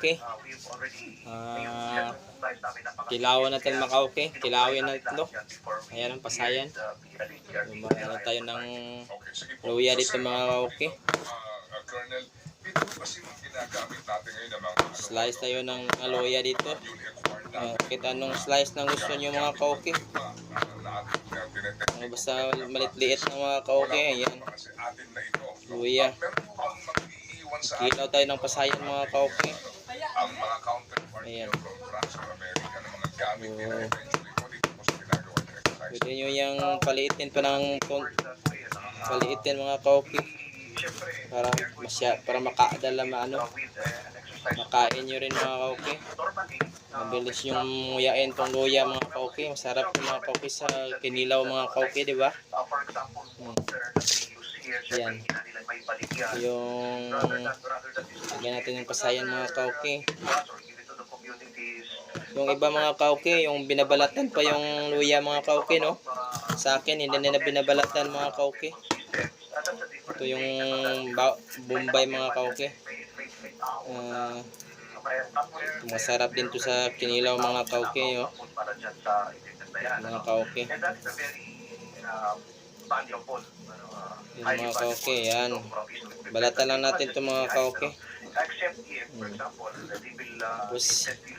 kauke. Ah, kilawan natin mga kauke. Kilawin na ito. Ayan ang pasayan. Ano tayo ng luya dito mga kauke. Ah, natin ng Slice tayo ng mga luya dito. na Uh, kahit anong slice na gusto nyo mga kauke. na uh. Uh, basta maliit-liit ng mga kauke. Ayan. Na. Luya. Kilaw tayo ng pasayan mga kauke. Ang mga counterpart nyo from France or America na mga gamit nila eventually po dito po sa ginagawa ng exercise. Pwede nyo yung paliitin pa ng paliitin mga kauke. Para masya, para makaadala maano. Makain nyo rin mga kauke. Mabilis yung muyain tong luya mga kauke. Masarap yung mga kauke sa kinilaw mga kauke, di ba? Hmm. Yan. Yung lagyan natin yung pasayan mga kauke. Yung iba mga kauke, yung binabalatan pa yung luya mga kauke, no? Sa akin, hindi na binabalatan mga kauke. Ito yung ba- bombay mga kauke. Ah, masarap din to sa kinilaw mga kauke, oh. Mga kauke. Yung mga kauke, yan. Balatan lang natin to mga kauke. Hmm. Tapos,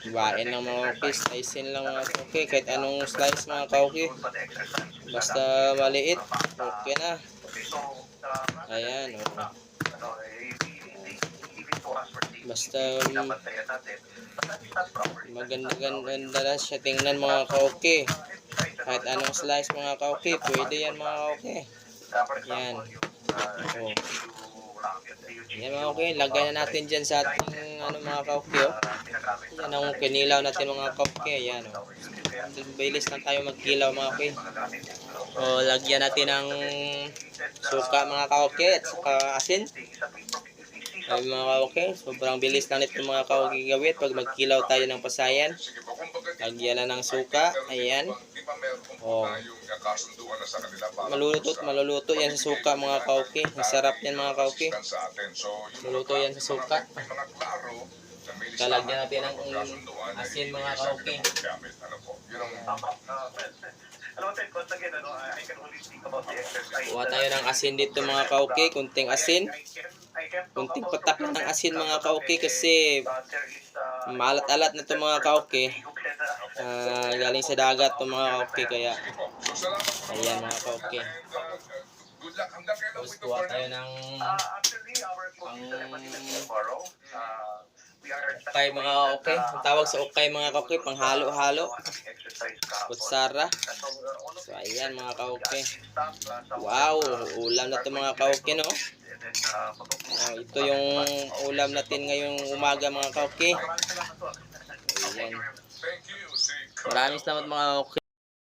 ibain lang mga kauke. Slicein lang mga kauke. Kahit anong slice mga kauke. Basta maliit. Okay na. Ayan, oh. Basta um, maganda-ganda na siya tingnan mga kauke. Kahit anong slice mga kauke, pwede yan mga kauke. Yan. Oh. Yan mga kauke, lagay na natin dyan sa ating ano mga kauke. Oh. Yan ang kinilaw natin mga kauke. Yan oh. Bilis lang tayo magkilaw mga kauke. O, lagyan natin ng suka mga kauke at saka asin. Ay mga kauke, sobrang bilis lang nito mga kauke gawin pag magkilaw tayo ng pasayan. Lagyan na ng suka. Ayan. Oh. Maluluto maluluto yan sa suka mga kauke. Masarap yan mga kauke. sa atin. So, yung Luluto yan sa suka. listahan natin ng na asin, mga ang Kuha tayo ng asin dito mga kauke. Kunting asin. Kunting patak ng asin mga kauke kasi maalat-alat na ito mga kauke. Ah, galing sa dagat ito mga kauke kaya ayan mga uh, po Tapos kuha tayo ng ukay mga kauke. Ang tawag sa ukay mga kauke, panghalo-halo. Kutsara. So ayan mga kauke. Wow, ulam na ito mga kauke no. Ah, ito yung ulam natin ngayong umaga mga kauke. Ayan. Maraming salamat mga.